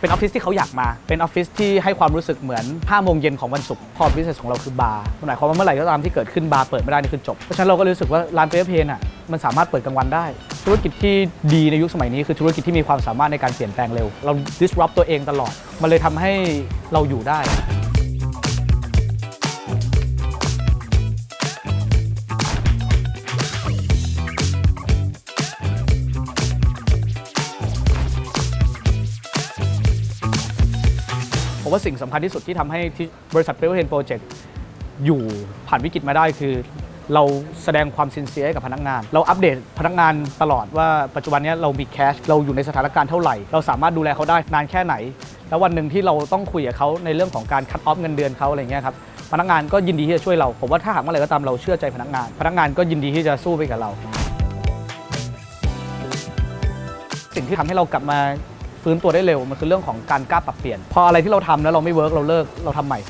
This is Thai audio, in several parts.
เป็นออฟฟิศที่เขาอยากมา เป็นออฟฟิศที่ให้ความรู้สึกเหมือน5โมงเย็นของวันศุกร์พอบิสเนสของเราคือบาร์มันหมายความว่าเมื่อไหร่ก็ตามที่เกิดขึ้นบาร์เปิดไม่ได้นี่คือจบ เพราะฉะนั้นเราก็รู้สึกว่าร้านเปเปอร์เพนอะมันสามารถเปิดกลางวันได้ ธุรกิจที่ดีในยุคสมัยนี้คือธุรกิจที่มีความสามารถในการเปลี่ยนแปลงเร็ว เรา disrupt ตัวเองตลอด มันเลยทำให้เราอยู่ได้ ผมว่าสิ่งสำคัญที่สุดที่ทำให้ที่บริษัทเปเปอร์เ n นโปรเจกต์อยู่ผ่านวิกฤตมาได้คือ เราแสดงความซินเซียให้กับพนักงาน เราอัปเดตพนักงานตลอดว่าปัจจุบันนี้เรามีแคชเราอยู่ในสถานการณ์เท่าไหร่ เราสามารถดูแลเขาได้นานแค่ไหน แล้ววันหนึ่งที่เราต้องคุยกับเขาในเรื่องของการคัดออฟเงินเดือนเขาอะไรเงี้ยครับพนักงานก็ยินดีที่จะช่วยเรา ผมว่าถ้าหากเมื่อไรก็ตามเราเชื่อใจพนักงาน พนักงานก็ยินดีที่จะสู้ไปกับเรา สิ่งที่ทำให้เรากลับมา ฟื้นตัวได้เร็ว มันคือเรื่องของการกล้าปรับเปลี่ยน พออะไรที่เราทำแล้วเราไม่เวิร์กเราเลิกเราทำใหม่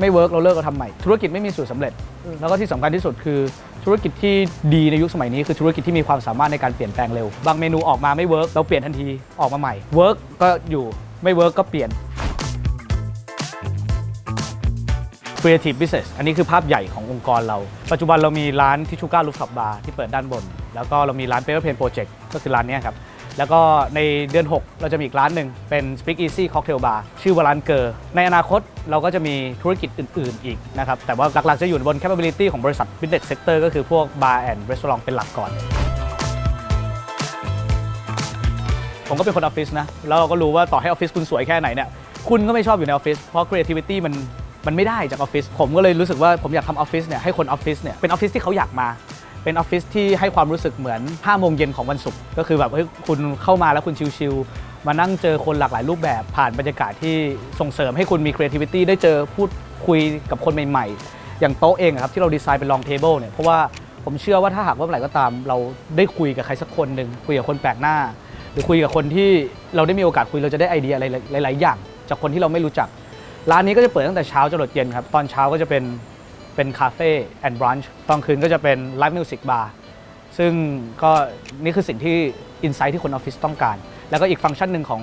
ไม่เวิร์กเราเลิกเราทำใหม่ ธุรกิจไม่มีสูตรสำเร็จ แล้วก็ที่สำคัญที่สุดคือธุรกิจที่ดีในยุคสมัยนี้คือธุรกิจที่มีความสามารถในการเปลี่ยนแปลงเร็ว บางเมนูออกมาไม่เวิร์กเราเปลี่ยนทันทีออกมาใหม่เวิร์กก็อยู่ไม่เวิร์กก็เปลี่ยน Creative Business อันนี้คือภาพใหญ่ขององค์กรเรา ปัจจุบันเรามีร้านที่ชูการ์ลูฟท็อปบาร์ที่เปิดด้านบน แล้วก็เรามีร้าน Paper Pen Project ก็คือร้านเนี้ยครับ แล้วก็ในเดือน 6 เราจะมีอีกร้านหนึ่งเป็น Speak Easy Cocktail Bar ชื่อวาร้านเกอร์ในอนาคตเราก็จะมีธุรกิจอื่น ๆ อีกนะครับ แต่ว่าหลัก ๆ จะอยู่บน capability ของบริษัท Business Sector ก็คือพวก Bar and Restaurant เป็นหลักก่อน ผมก็เป็นคนออฟฟิศนะ แล้วเราก็รู้ว่าต่อให้ออฟฟิศคุณสวยแค่ไหนเนี่ยคุณก็ไม่ชอบอยู่ในออฟฟิศเพราะ creativity มันมันไม่ได้จากออฟฟิศผมก็เลยรู้สึกว่าผมอยากทำออฟฟิศเนี่ยให้คนออฟฟิศเนี่ยเป็นออฟฟิศที่เขาอยากมา เป็นออฟฟิศที่ให้ความรู้สึกเหมือน5โมงเย็นของวันศุกร์ก็คือแบบเฮ้ยคุณเข้ามาแล้วคุณชิลๆมานั่งเจอคนหลากหลายรูปแบบผ่านบรรยากาศที่ส่งเสริมให้คุณมี creativity ได้เจอพูดคุยกับคนใหม่ๆ อย่างโต๊ะเองอะครับที่เราดีไซน์เป็น long table เนี่ยเพราะว่าผมเชื่อว่าถ้าหากว่าเมื่อไหร่ก็ตาม เราได้คุยกับใครสักคนหนึ่งคุยกับคนแปลกหน้า หรือคุยกับคนที่เราได้มีโอกาสคุยเราจะได้ไอเดียอะไรหลายๆอย่าง จากคนที่เราไม่รู้จัก ร้านนี้ก็จะเปิดตั้งแต่เช้าจนดเย็นครับตอนเช้าก็จะเป็น เป็นคาเฟ่แอนด์บรันช์ตอนคืนก็จะเป็นไลฟ์มิวสิกบาร์ซึ่งก็นี่คือสิ่งที่อินไซต์ที่คนออฟฟิศต้องการ แล้วก็อีกฟังก์ชันหนึ่งของ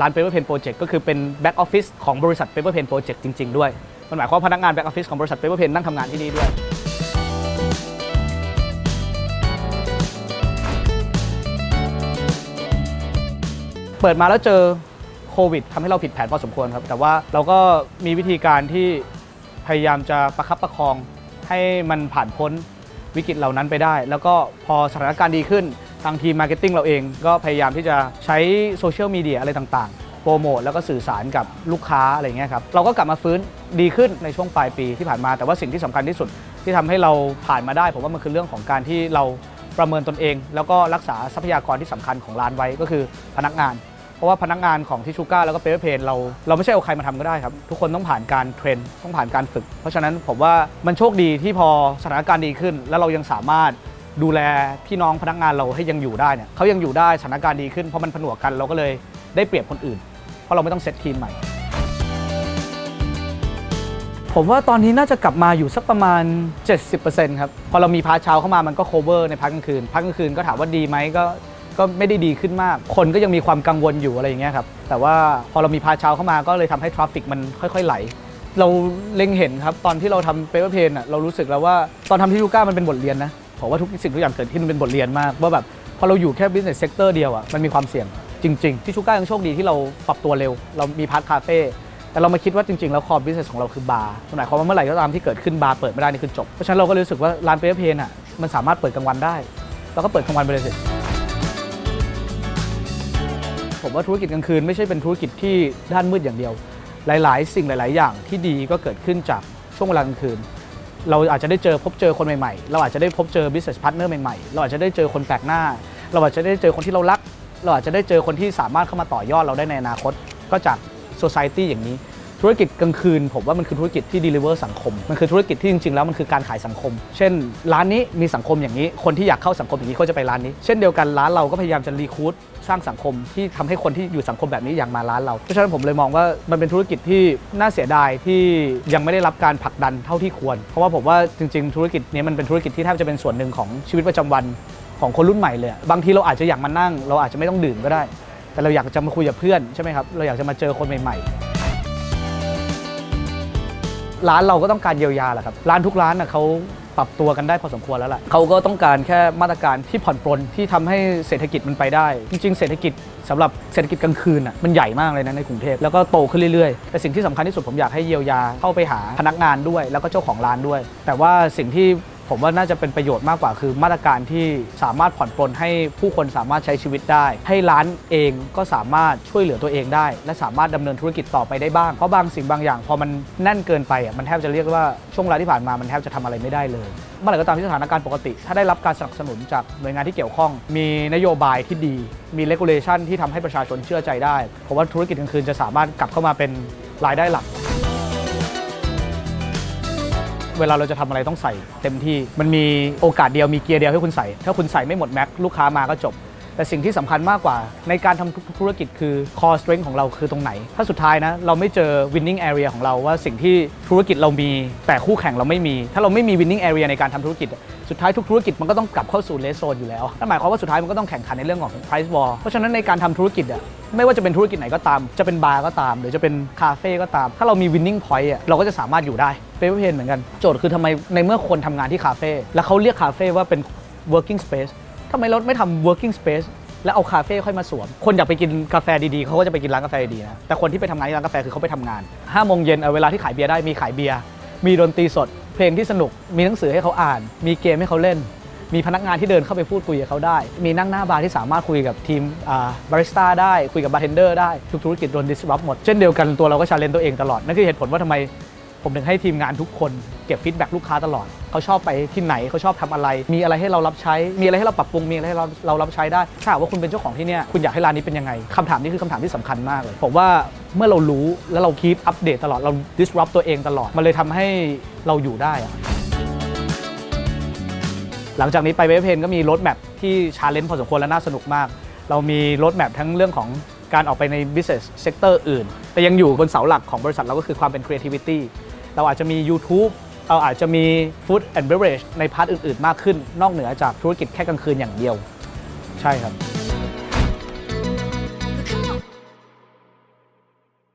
ร้าน Paper Pen Project ก็คือเป็นแบ็กออฟฟิศของบริษัท Paper Pen Project จริง ๆ ด้วย มันหมายความว่าพนักงานแบ็กออฟฟิศของบริษัท Paper Pen นั่งทำงานที่นี่ด้วยเปิดมาแล้วเจอโควิดทำให้เราผิดแผนพอสมควรครับ แต่ว่าเราก็มีวิธีการที่ พยายามจะประคับประคองให้มันผ่านพ้นวิกฤตเหล่านั้นไปได้ แล้วก็พอสถานการณ์ดีขึ้นทางทีมมาร์เก็ตติ้งเราเอง ก็พยายามที่จะใช้โซเชียลมีเดียอะไรต่างๆ โปรโมทแล้วก็สื่อสารกับลูกค้าอะไรเงี้ยครับเราก็กลับมาฟื้นดีขึ้นในช่วงปลายปีที่ผ่านมาแต่ว่าสิ่งที่สำคัญที่สุดที่ทำให้เราผ่านมาได้ ผมว่ามันคือเรื่องของการที่เราประเมินตนเอง แล้วก็รักษาทรัพยากรที่สำคัญของร้านไว้ก็คือพนักงาน เพราะว่าพนักงานของทิชูก้าแล้วก็เปเปอร์เพนเราเราไม่ใช่เอาใครมาทำก็ได้ครับ ทุกคนต้องผ่านการเทรนต้องผ่านการฝึก เพราะฉะนั้นผมว่ามันโชคดีที่พอสถานการณ์ดีขึ้น แล้วเรายังสามารถดูแลพี่น้องพนักงานเราให้ยังอยู่ได้เนี่ยเขายังอยู่ได้สถานการณ์ดีขึ้นเพราะมันผนวกกันเราก็เลยได้เปรียบคนอื่น เพราะเราไม่ต้องเซตทีมใหม่ ผมว่าตอนนี้น่าจะกลับมาอยู่สักประมาณ 70%ครับพอเรามีพาร์ทเช้าเข้ามามันก็ cover ในพักกลางคืนพักกลางคืนก็ถามว่าดีไหมก็ ก็ไม่ได้ดีขึ้นมาก คนก็ยังมีความกังวลอยู่อะไรอย่างเงี้ยครับ แต่ว่าพอเรามีพาเช้าเข้ามาก็เลยทำให้ทราฟฟิกมันค่อย ๆ ไหล เราเล็งเห็นครับ ตอนที่เราทำเปเปอร์เพนอะเรารู้สึกแล้วว่าตอนทำที่ลูก้ามันเป็นบทเรียนนะผมว่าทุกสิ่งทุกอย่างเกิดขึ้นมันเป็นบทเรียนมากว่าแบบพอเราอยู่แค่ business sector เดียวอะมันมีความเสี่ยงจริง ๆ ที่ชูก้ายังโชคดีที่เราปรับตัวเร็ว เรามีพาร์ทคาเฟ่แต่เรามาคิดว่าจริงๆ แล้วคอ business ของเราคือบาร์หมายความว่าเมื่อไหร่ก็ตามที่เกิดขึ้นบาร์เปิดไม่ได้นี่คือจบ เพราะฉะนั้นเราก็เลยรู้สึกว่าร้านเปเปอร์เพนอะมันสามารถเปิดกลางวันได้ เราก็เปิดกลางวันไปเลยสิ ผมว่าธุรกิจกลางคืนไม่ใช่เป็นธุรกิจที่ด้านมืดอย่างเดียว หลาย ๆ สิ่งหลาย ๆ อย่างที่ดีก็เกิดขึ้นจากช่วงเวลากลางคืน เราอาจจะได้เจอพบเจอคนใหม่ ๆ เราอาจจะได้พบเจอ business partner ใหม่ ๆ เราอาจจะได้เจอคนแปลกหน้า เราอาจจะได้เจอคนที่เรารัก เราอาจจะได้เจอคนที่สามารถเข้ามาต่อยอดเราได้ในอนาคต ก็จาก society อย่างนี้ ธุรกิจกลางคืนผมว่ามันคือธุรกิจที่ deliver สังคม มันคือธุรกิจที่จริงๆ แล้วมันคือการขายสังคม เช่น ร้านนี้มีสังคมอย่างนี้ คนที่อยากเข้าสังคมอย่างนี้เขาจะไปร้านนี้ เช่นเดียวกันร้านเราก็พยายามจะรีคูดสร้างสังคมที่ทำให้คนที่อยู่สังคมแบบนี้อยากมาร้านเรา เพราะฉะนั้นผมเลยมองว่ามันเป็นธุรกิจที่น่าเสียดายที่ยังไม่ได้รับการผลักดันเท่าที่ควร เพราะว่าผมว่าจริง ๆ ธุรกิจนี้มันเป็นธุรกิจที่แทบจะเป็นส่วนหนึ่งของชีวิตประจำวันของคนรุ่นใหม่เลย บางทีเราอาจจะอยากมานั่ง เราอาจจะไม่ต้องดื่มก็ได้ แต่เราอยากจะมาคุยกับเพื่อนใช่ไหมครับ เราอยากจะมาเจอคนใหม่ ๆ ร้านเราก็ต้องการเยียวยาแหละครับ ร้านทุกร้านนะเขาปรับตัวกันได้พอสมควรแล้วล่ะเขาก็ต้องการแค่มาตรการที่ผ่อนปลนที่ทำให้เศรษฐกิจมันไปได้ จริง ๆ เศรษฐกิจสำหรับเศรษฐกิจกลางคืนอะมันใหญ่มากเลยนะในกรุงเทพแล้วก็โตขึ้นเรื่อยๆ แต่สิ่งที่สำคัญที่สุดผมอยากให้เยียวยาเข้าไปหาพนักงานด้วย แล้วก็เจ้าของร้านด้วย แต่ว่าสิ่งที่ ผมว่าน่าจะเป็นประโยชน์มากกว่าคือมาตรการที่สามารถผ่อนปลนให้ผู้คนสามารถใช้ชีวิตได้ ให้ร้านเองก็สามารถช่วยเหลือตัวเองได้ และสามารถดำเนินธุรกิจต่อไปได้บ้าง เพราะบางสิ่งบางอย่าง พอมันแน่นเกินไปอะมันแทบจะเรียกว่าช่วงเวลาที่ผ่านมามันแทบจะทำอะไรไม่ได้เลยเมื่อไหร่ก็ตามที่สถานการณ์ปกติ ถ้าได้รับการสนับสนุนจากหน่วยงานที่เกี่ยวข้อง มีนโยบายที่ดี มีเลกูเลชันที่ทำให้ประชาชนเชื่อใจได้ผมว่าธุรกิจกลางคืนจะสามารถกลับเข้ามาเป็นรายได้หลัก เวลาเราจะทำอะไรต้องใส่เต็มที่ มันมีโอกาสเดียวมีเกียร์เดียวให้คุณใส่ ถ้าคุณใส่ไม่หมดแม็กลูกค้ามาก็จบ แต่สิ่งที่สำคัญมากกว่า ในการทำทุกๆธุรกิจคือ core strength ของเราคือตรงไหน ถ้าสุดท้ายนะ เราไม่เจอ winning area ของเราว่าสิ่งที่ธุรกิจเรามี แต่คู่แข่งเราไม่มี ถ้าเราไม่มี winning area ในการทำธุรกิจ สุดท้ายทุกธุรกิจมันก็ต้องกลับเข้าสู่เลสโซนอยู่แล้วนั่นหมายความว่าสุดท้ายมันก็ต้องแข่งขันในเรื่องของ price war เพราะฉะนั้นในการทำธุรกิจอะไม่ว่าจะเป็นธุรกิจไหนก็ตาม จะเป็นบาร์ก็ตาม หรือจะเป็นคาเฟ่ก็ตาม ถ้าเรามี winning point อะเราก็จะสามารถอยู่ได้เปเปอร์เพนเหมือนกัน โจทย์คือทำไมในเมื่อคนทำงานที่คาเฟ่แล้วเขาเรียกคาเฟ่ว่าเป็น working space ทำไมราไม่ทำ working space แล้วเอาคาเฟ่ค่อยมาสวม คนอยากไปกินกาแฟดีๆ เขาก็จะไปกินร้านกาแฟดีๆนะ แต่คนที่ไปทำงานที่ร้านกาแฟคือเขาไปทำงาน5โมงเย็นเอาเวลาที่ขายเบียร์ได้มีขายเบียร์ มีดนตรีสด เพลงที่สนุก มีหนังสือให้เขาอ่าน มีเกมให้เขาเล่น มีพนักงานที่เดินเข้าไปพูดคุยกับเขาได้ มีนั่งหน้าบาร์ที่สามารถคุยกับทีมบาริสต้าได้ คุยกับบาร์เทนเดอร์ได้ ทุกธุรกิจโดน disrupt หมด เช่นเดียวกันตัวเราก็ชาเลนตัวเองตลอด นั่นคือเหตุผลว่าทำไม ผมถึงให้ทีมงานทุกคนเก็บฟีดแบ็กลูกค้าตลอด เขาชอบไปที่ไหนเขาชอบทำอะไร มีอะไรให้เรารับใช้ มีอะไรให้เราปรับปรุง มีอะไรให้เราเรารับใช้ได้ ถ้าหากว่าคุณเป็นเจ้าของที่เนี่ยคุณอยากให้ร้านนี้เป็นยังไงคำถามนี้คือคำถามที่สำคัญมากเลย ผมว่าเมื่อเรารู้แล้วเราคีปอัปเดตตลอด เรา disrupt ตัวเองตลอด มันเลยทำให้เราอยู่ได้หลังจากนี้ไปเวฟเพนก็มีรถแมพที่ชาเลนจ์พอสมควรและน่าสนุกมาก เรามีรถแมพทั้งเรื่องของการออกไปใน business sector อื่น แต่ยังอยู่บนเสาหลักของบริษัทเราก็คือความเป็น creativity เราอาจจะมี YouTube เราอาจจะมี food and beverage ในพาร์ทอื่น ๆ มากขึ้น นอกเหนือจากธุรกิจแค่กลางคืนอย่างเดียว ใช่ครับ